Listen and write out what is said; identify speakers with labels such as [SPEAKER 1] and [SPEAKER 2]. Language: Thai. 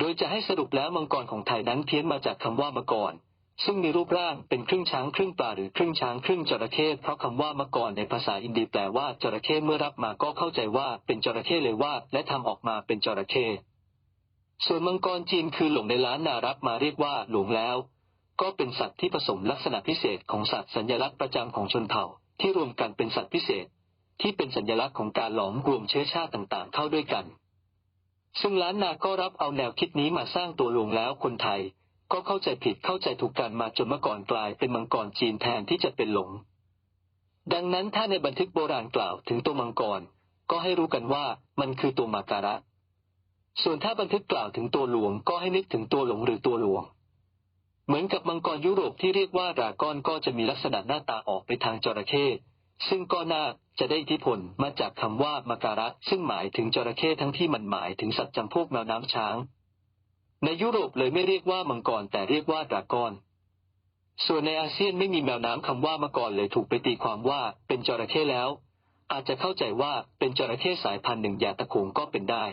[SPEAKER 1] โดยจะให้สรุปแล้วมังกรของไทยนั้นเพี้ยนมาจากคำว่ามังกรซึ่งมีรูปร่างเป็นครึ่งช้างครึ่งปลาหรือครึ่งช้างครึ่งจระเข้เพราะคำว่ามังกรในภาษาอินเดียแปลว่าจระเข้เมื่อรับมาก็เข้าใจว่าเป็นจระเข้เลยว่า และทำออกมาเป็นจระเข้ส่วนมังกรจีนคือหลงในล้านนารับมาเรียกว่าหลงแล้ว ก็เป็นสัตว์ที่ผสมลักษณะพิเศษของสัตว์สัญลักษณ์ประจำของชนเผ่า ที่รวมกันเป็นสัตว์พิเศษ ที่เป็นสัญลักษณ์ของการหลอมรวมเชื้อชาติต่างๆ เข้าด้วยกัน ซึ่งล้านนาก็รับเอาแนวคิดนี้มาสร้างตัวลงแล้วคนไทย ก็เข้าใจผิดเข้าใจถูกกันมาจนเมื่อก่อนกลายเป็นมังกรจีนแทนที่จะเป็นหลง ดังนั้นถ้าในบันทึกโบราณกล่าวถึงตัวมังกร ก็ให้รู้กันว่ามันคือตัวมาการะ ส่วนถ้าบันทึกกล่าวถึงตัวหลวงก็ให้นึกถึงตัวหลงหรือตัวหลวง เหมือนกับมังกรยุโรปที่เรียกว่าดราก้อนก็จะมีลักษณะหน้าตาออกไปทางจระเข้ซึ่งก็น่า จะได้อิทธิพลมาจากคำว่ามาการะ ซึ่งหมายถึงจระเข้ทั้งที่มันหมายถึงสัตว์จำพวกแมวน้ำช้าง ในยุโรปเลยไม่เรียกว่ามังกรแต่เรียกว่าดรากอนส่วนในอาเซียนไม่มีแมวน้ำคำว่ามังกรเลยถูกไปตีความว่าเป็นจระเข้แล้ว อาจจะเข้าใจว่าเป็นจระเข้สายพันธุ์หนึ่งอย่าตะโขงก็เป็นได้